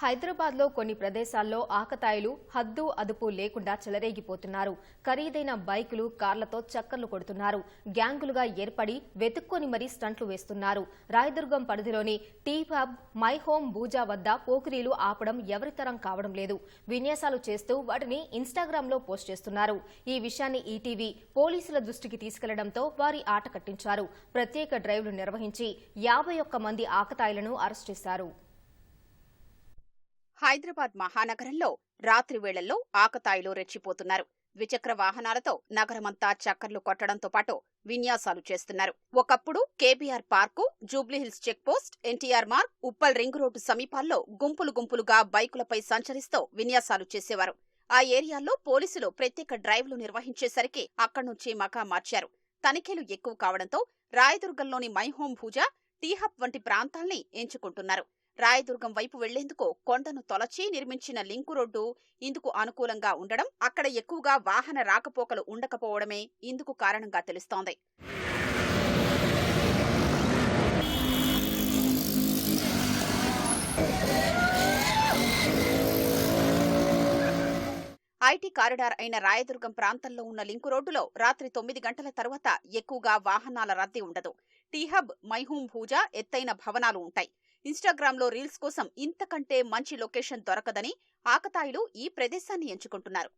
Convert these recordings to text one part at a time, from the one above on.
హైదరాబాద్లో కొన్ని ప్రదేశాల్లో ఆకతాయిలు హద్దు అదుపు లేకుండా చెలరేగిపోతున్నారు. ఖరీదైన బైకులు కార్లతో చక్కర్లు కొడుతున్నారు. గ్యాంగులుగా ఏర్పడి వెతుక్కొని మరీ స్టంట్లు వేస్తున్నారు. రాయదుర్గం పరిధిలోని T hub my home Bhooja వద్ద పోకిరీలు ఆపడం ఎవరితరం కావడం లేదు. విన్యాసాలు చేస్తూ వాటిని ఇన్స్టాగ్రామ్లో పోస్ట్ చేస్తున్నారు. ఈ విషయాన్ని ఈటీవీ పోలీసుల దృష్టికి తీసుకెళ్ళడంతో వారి ఆట కట్టించారు. ప్రత్యేక డ్రైవ్లు నిర్వహించి యాభై ఒక్క మంది ఆకతాయిలను అరెస్ట్ చేశారు. హైదరాబాద్ మహానగరంలో రాత్రి వేళల్లో ఆకతాయిలు రెచ్చిపోతున్నారు. ద్విచక్ర వాహనాలతో నగరమంతా చక్కర్లు కొట్టడంతో పాటు విన్యాసాలు చేస్తున్నారు. ఒకప్పుడు KBR park jubilee hills checkpost NTR Marg Uppal ring road సమీపాల్లో గుంపులు గుంపులుగా బైకులపై సంచరిస్తూ విన్యాసాలు చేసేవారు. ఆ ఏరియాల్లో పోలీసులు ప్రత్యేక డ్రైవ్లు నిర్వహించేసరికి అక్కడ్నుంచి మకా మార్చారు. తనిఖీలు ఎక్కువ కావడంతో రాయదుర్గంలోని మైహోం భూజ టీహప్ వంటి ప్రాంతాల్ని ఎంచుకుంటున్నారు. రాయదుర్గం వైపు వెళ్ళేందుకు కొండను తొలచి నిర్మించిన లింకు రోడ్డు ఇందుకు అనుకూలంగా ఉండడం అక్కడ ఎక్కువగా వాహన రాకపోకలు ఉండకపోవడమే ఇందుకు కారణంగా తెలుస్తోంది. ఐటీ కారిడార్ అయిన రాయదుర్గం ప్రాంతంలో ఉన్న లింకు రోడ్డులో రాత్రి తొమ్మిది గంటల తర్వాత ఎక్కువగా వాహనాల రద్దీ ఉండదు. టీహబ్ మైహూం భూజా ఎత్తైన భవనాలు ఉంటాయి. ఇన్స్టాగ్రామ్లో రీల్స్ కోసం ఇంతకంటే మంచి లొకేషన్ దొరకదని ఆకతాయిలు ఈ ప్రదేశాన్ని ఎంచుకుంటున్నారు.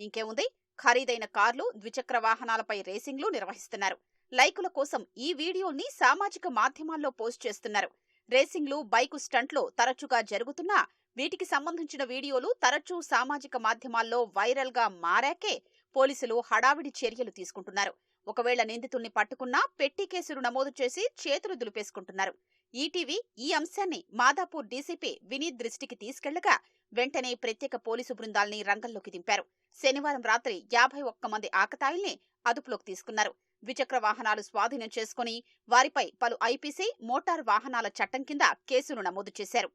ఇంకేముంది? ఖరీదైన కార్లు ద్విచక్ర వాహనాలపై రేసింగ్లు నిర్వహిస్తున్నారు. లైకుల కోసం ఈ వీడియోల్ని సామాజిక మాధ్యమాల్లో పోస్ట్ చేస్తున్నారు. రేసింగ్లు బైకు స్టంట్లు తరచుగా జరుగుతున్నా వీటికి సంబంధించిన వీడియోలు తరచూ సామాజిక మాధ్యమాల్లో వైరల్గా మారాకే పోలీసులు హడావిడి చర్యలు తీసుకుంటున్నారు. ఒకవేళ నిందితుల్ని పట్టుకున్నా పెట్టి కేసులు నమోదు చేసి చేతులు దులిపేసుకుంటున్నారు. ఈటీవీ ఈ అంశాన్ని మాదాపూర్ డీసీపీ వినీత్ దృష్టికి తీసుకెళ్ళగా వెంటనే ప్రత్యేక పోలీసు బృందాల్ని రంగంలోకి దింపారు. శనివారం రాత్రి యాభై ఒక్క మంది ఆకతాయిల్ని అదుపులోకి తీసుకున్నారు. ద్విచక్ర వాహనాలు స్వాధీనం చేసుకుని వారిపై పలు ఐపీసీ మోటార్ వాహనాల చట్టం కింద కేసులు నమోదు చేశారు.